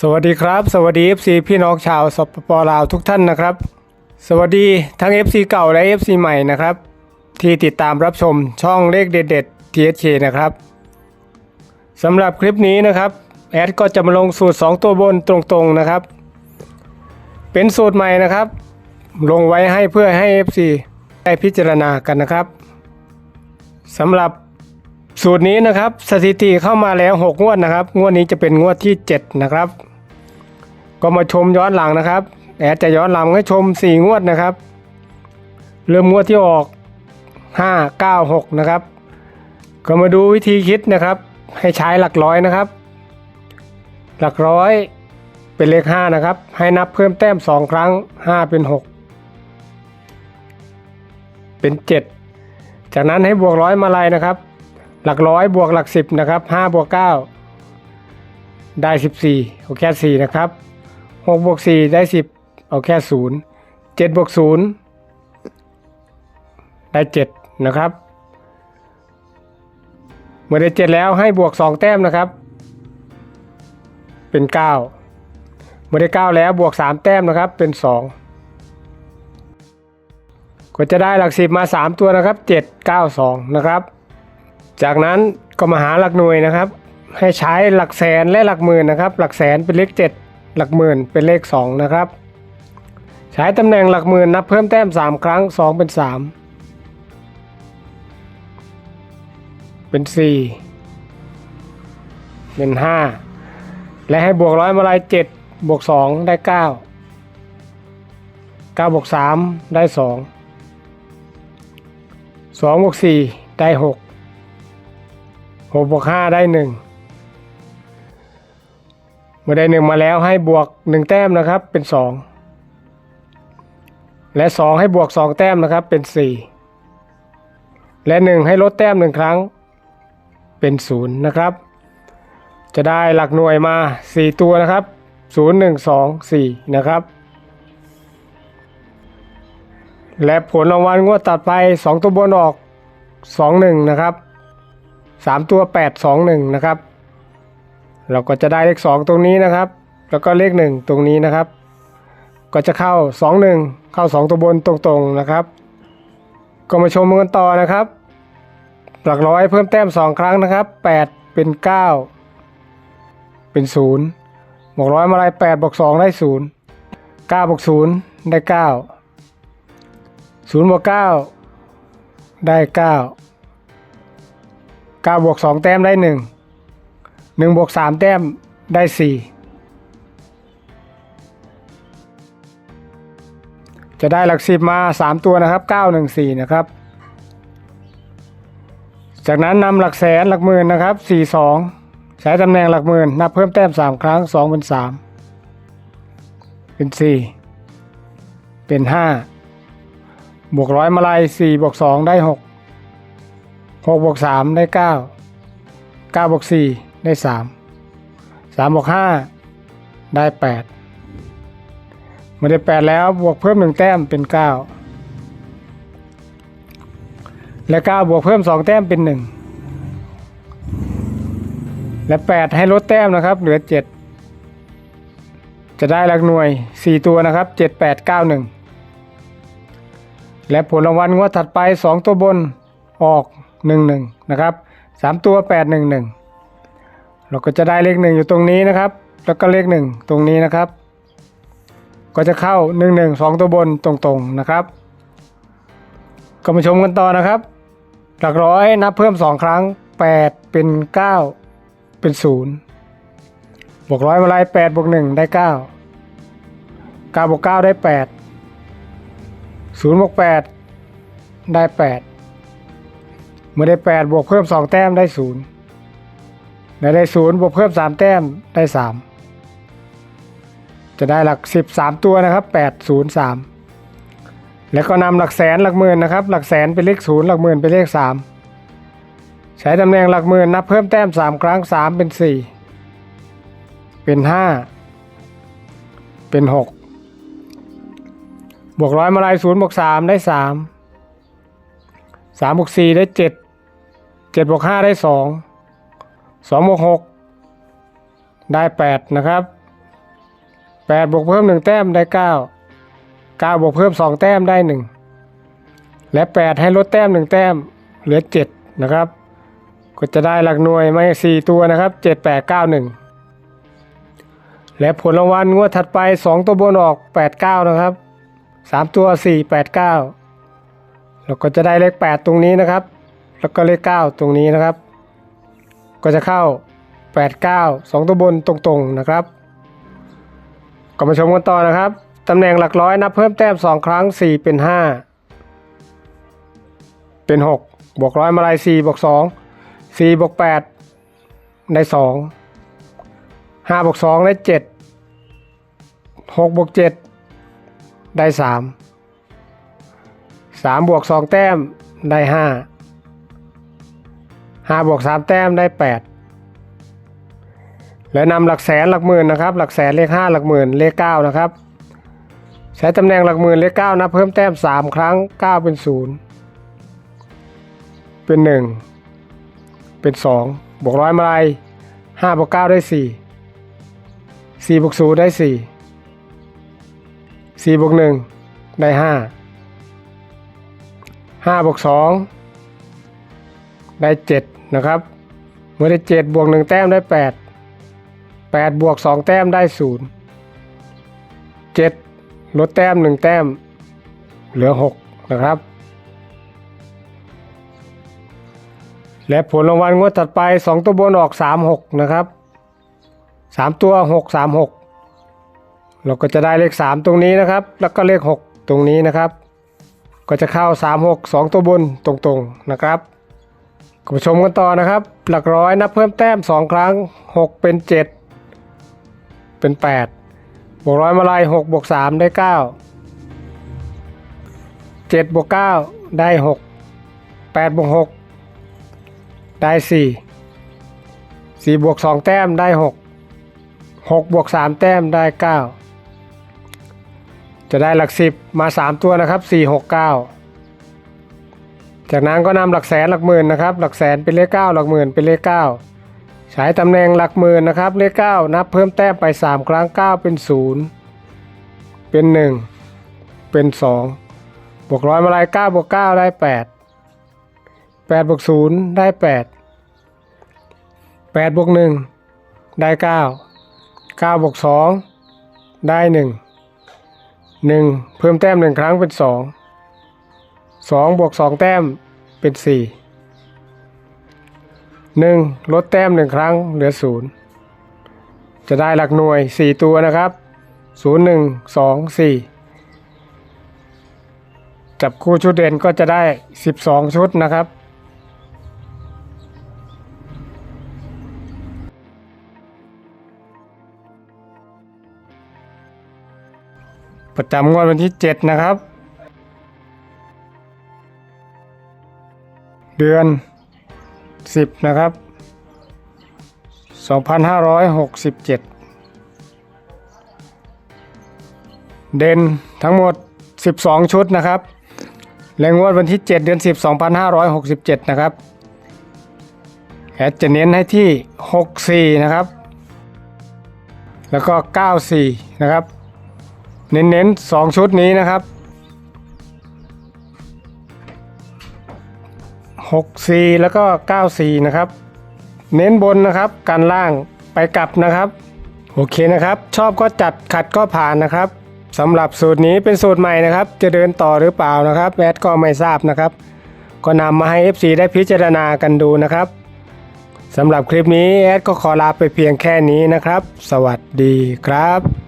สวัสดีครับ สวัสดี FC พี่น้องชาวสปปลาวทุกท่านนะครับ สวัสดีทั้ง FC เก่าและ FC ใหม่นะครับ ที่ติดตามรับชมช่องเลขเด็ดๆ THK นะครับสำหรับคลิปนี้นะครับแอดก็จะมาลงสูตร 2 ตัวบนตรงๆนะครับ เป็นสูตรใหม่นะครับ ลงไว้ให้เพื่อให้ FC ได้พิจารณากันนะครับสำหรับ สูตรนี้นะครับสถิติเข้ามาแล้ว 6 งวดนะครับ งวดนี้จะเป็นงวดที่ 7 นะครับ ก็มาชมย้อนหลังนะครับแอดจะย้อนหลังให้ชม 4 งวดนะครับ เริ่มงวดที่ออก 5 9 6 นะครับ ก็มาดูวิธีคิดนะครับ ให้ใช้หลักร้อยนะครับ หลักร้อยเป็นเลข 5 นะครับ ให้นับเพิ่มแต้ม 2 ครั้ง 5 เป็น 6 เป็น 7 จากนั้นให้บวกร้อยมาลายนะครับ หลักร้อยบวกหลักสิบนะครับห้าบวกเก้าได้สิบสี่เอาแค่สี่นะครับหกบวกสี่ได้สิบเอาแค่ศูนย์เจ็ดบวกศูนย์ได้เจ็ดนะครับ เมื่อได้เจ็ดแล้วให้บวกสองแต้มนะครับ เป็นเก้าเมื่อได้เก้าแล้วบวกสามแต้มนะครับเป็นสองก็จะได้หลักสิบมาสามตัวนะครับเจ็ดเก้าสองนะครับ จากนั้นก็มาหาหลักหน่วยนะครับ ให้ใช้หลักแสนและหลักหมื่นนะครับ หลักแสนเป็นเลข 7 หลักหมื่นเป็นเลข 2 นะครับ ใช้ตำแหน่งหลักหมื่นนับเพิ่มแต้ม 3 ครั้ง 2 เป็น 3 เป็น 4 เป็น 5 และให้บวกร้อยมาลาย7บวก 2 ได้ 9 9บวก3ได้ 2 2บวก4ได้ 6 กบวกห้าได้หนึ่งเมื่อได้หนึ่งมาแล้วให้บวกหนึ่งแต้มนะครับเป็นสองและสองให้บวกสองแต้มนะครับเป็นสี่และหนึ่งให้ลดแต้มหนึ่งครั้งเป็นศูนย์นะครับ จะได้หลักหน่วยมาสี่ตัวนะครับศูนย์หนึ่งสองสี่นะครับ และผลรางวัลงวดตัดไปสองตัวบนออกสองหนึ่งนะครับ สามตัวแปดสองหนึ่งนะครับ เราก็จะได้เลขสองตรงนี้นะครับ แล้วก็เลขหนึ่งตรงนี้นะครับ ก็จะเข้าสองหนึ่งเข้าสองตัวบนตรงๆนะครับ ก็มาชมกันต่อนะครับ หลักร้อยเพิ่มแต้มสองครั้งนะครับแปดเป็นเก้าเป็นศูนย์บวกร้อยมาลายแปดบวกสองได้ศูนย์เก้าบวกศูนย์ได้เก้าศูนย์บวกเก้าได้เก้า 9บวก2แต้มได้ 1 1บวก3แต้มได้ 4 จะได้หลักสิบมา 3 ตัวนะครับ 914 นะครับ จากนั้นนำหลักแสนหลักหมื่นนะครับ 42 ใช้ตำแหน่งหลักหมื่นนับเพิ่มแต้ม 3 ครั้ง 2 เป็น 3 เป็น 4 เป็น 5 บวกร้อยมาลาย4บวก2ได้ 6 หกบวกสามได้เก้าเก้าบวกสี่ได้สามสามบวกห้าได้แปดเมื่อได้แปดแล้วบวกเพิ่มหนึ่งแต้มเป็นเก้าและเก้าบวกเพิ่มสองแต้มเป็นหนึ่งและแปดให้ลดแต้มนะครับ เหลือเจ็ดจะได้หลักหน่วยสี่ตัวนะครับเจ็ดแปดเก้าหนึ่งและผลรางวัลงวดถัดไปสองตัวบนออก หนึ่งหนึ่งนะครับสามตัวแปดหนึ่งหนึ่งเราก็จะได้เลขหนึ่งอยู่ตรงนี้นะครับ แล้วก็เลขหนึ่งตรงนี้นะครับ ก็จะเข้าหนึ่งหนึ่งสองตัวบนตรงๆนะครับ ก็มาชมกันต่อนะครับ หลักร้อยนับเพิ่มสองครั้งแปดเป็นเก้าเป็นศูนย์บวกร้อยมาลายแปดบวกหนึ่งได้เก้าเก้าบวกเก้าได้แปดศูนย์บวกแปดได้แปด เมื่อได้แปดบวกเพิ่มสองแต้มได้ศูนย์และได้ศูนย์บวกเพิ่มสามแต้มได้สามจะได้หลักสิบสามตัวนะครับแปดศูนย์สามแล้วก็นำหลักแสนหลักหมื่นนะครับ หลักแสนเป็นเลขศูนย์หลักหมื่นเป็นเลขสามใช้ตำแหน่งหลักหมื่นนับเพิ่มแต้มสามครั้งสามเป็นสี่เป็นห้าเป็นหกบวกร้อยมาลายศูนย์บวกสามได้สามสามบวกสี่ได้เจ็ด เจ็ดบวกห้าได้สองสองบวกหกได้แปดนะครับแปดบวกเพิ่มหนึ่งแต้มได้เก้าเก้าบวกเพิ่มสองแต้มได้หนึ่งและแปดให้ลดแต้มหนึ่งแต้มเหลือเจ็ดนะครับก็จะได้หลักหน่วยมาสี่ตัวนะครับเจ็ดแปดเก้าหนึ่งและผลรางวัลงวดถัดไปสองตัวบนออกแปดเก้านะครับสามตัวสี่แปดเก้าแล้วก็จะได้เลขแปดตรงนี้นะครับ แล้วก็เลขเก้าตรงนี้นะครับ ก็จะเข้าแปดเก้าสองตัวบนตรงๆนะครับก็มาชมกันต่อนะครับตำแหน่งหลักร้อยนับเพิ่มแต้มสองครั้งสี่เป็นห้าเป็นหกบวกร้อยมาลายสี่บวกสองสี่บวกแปดได้สองห้าบวกสองได้เจ็ดหกบวกเจ็ดได้สามสามบวกสองแต้มได้ห้าห้าบวกสามแต้มได้แปดและนำหลักแสนหลักหมื่นนะครับ หลักแสนเลขห้าหลักหมื่นเลขเก้านะครับ ใช้ตำแหน่งหลักหมื่นเลขเก้านับเพิ่มแต้มสามครั้งเก้าเป็นศูนย์เป็นหนึ่งเป็นสองบวกร้อยมาลัยห้าบวกเก้าได้สี่สี่บวกศูนย์ได้สี่สี่บวกหนึ่งได้ห้าห้าบวกสอง ได้เจ็ดนะครับ เมื่อได้เจ็ดบวกหนึ่งแต้มได้แปดแปดบวกสองแต้มได้ศูนย์เจ็ดลดแต้มหนึ่งแต้ม เหลือหกนะครับ และผลรางวัลงวดถัดไปสองตัวบนออกสามหกนะครับสามตัวหกสามหกเราก็จะได้เลขสามตรงนี้นะครับ แล้วก็เลขหกตรงนี้นะครับ ก็จะเข้าสามหกสองตัวบนตรงๆนะครับ ก็มาชมกันต่อนะครับ หลักร้อยนับเพิ่มแต้มสองครั้งหกเป็นเจ็ดเป็นแปดบวกร้อยมาลายหกบวกสามได้เก้าเจ็ดบวกเก้าได้หกแปดบวกหกได้สี่สี่บวกสองแต้มได้หกหกบวกสามแต้มได้เก้าจะได้หลักสิบมาสามตัวนะครับสี่หกเก้า จากนั้นก็นำหลักแสนหลักหมื่นนะครับ หลักแสนเป็นเลขเก้าหลักหมื่นเป็นเลขเก้าใช้ตำแหน่งหลักหมื่นนะครับ เลขเก้านับเพิ่มแต้มไป 3 ครั้ง 9 เป็น 0 เป็น 1 เป็น 2 บวกร้อยมาลาย9บวก9ได้ 8 8บวก0ได้ 8 8บวก1ได้ 9 9บวก2ได้ 1 1 เพิ่มแต้ม 1 ครั้งเป็น 2 2บวก2 แต้มเป็น4หนึ่งลดแต้มหนึ่งครั้งเหลือศูนย์จะได้หลักหน่วยสี่ตัวนะครับศูนย์หนึ่งสองสี่จับคู่ชุดเด่นก็จะได้สิบสองชุดนะครับประจำงวดวันที่เจ็ดนะครับ เดือน 10 นะครับ 2567 เด่นทั้งหมด 12 ชุดนะครับและงวดวันที่ 7 เดือน 10 2567 นะครับแอดจะเน้นให้ที่ 64 นะครับ แล้วก็ 94 นะครับ เน้นๆ 2 ชุดนี้นะครับ 64แล้วก็94นะครับ เน้นบนนะครับกันล่างไปกลับนะครับ โอเคนะครับ ชอบก็จัดขัดก็ผ่านนะครับสำหรับสูตรนี้เป็นสูตรใหม่นะครับ จะเดินต่อหรือเปล่านะครับแอดก็ไม่ทราบนะครับ ก็นำมาให้ FC ได้พิจารณากันดูนะครับสำหรับคลิปนี้แอดก็ขอลาไปเพียงแค่นี้นะครับ สวัสดีครับ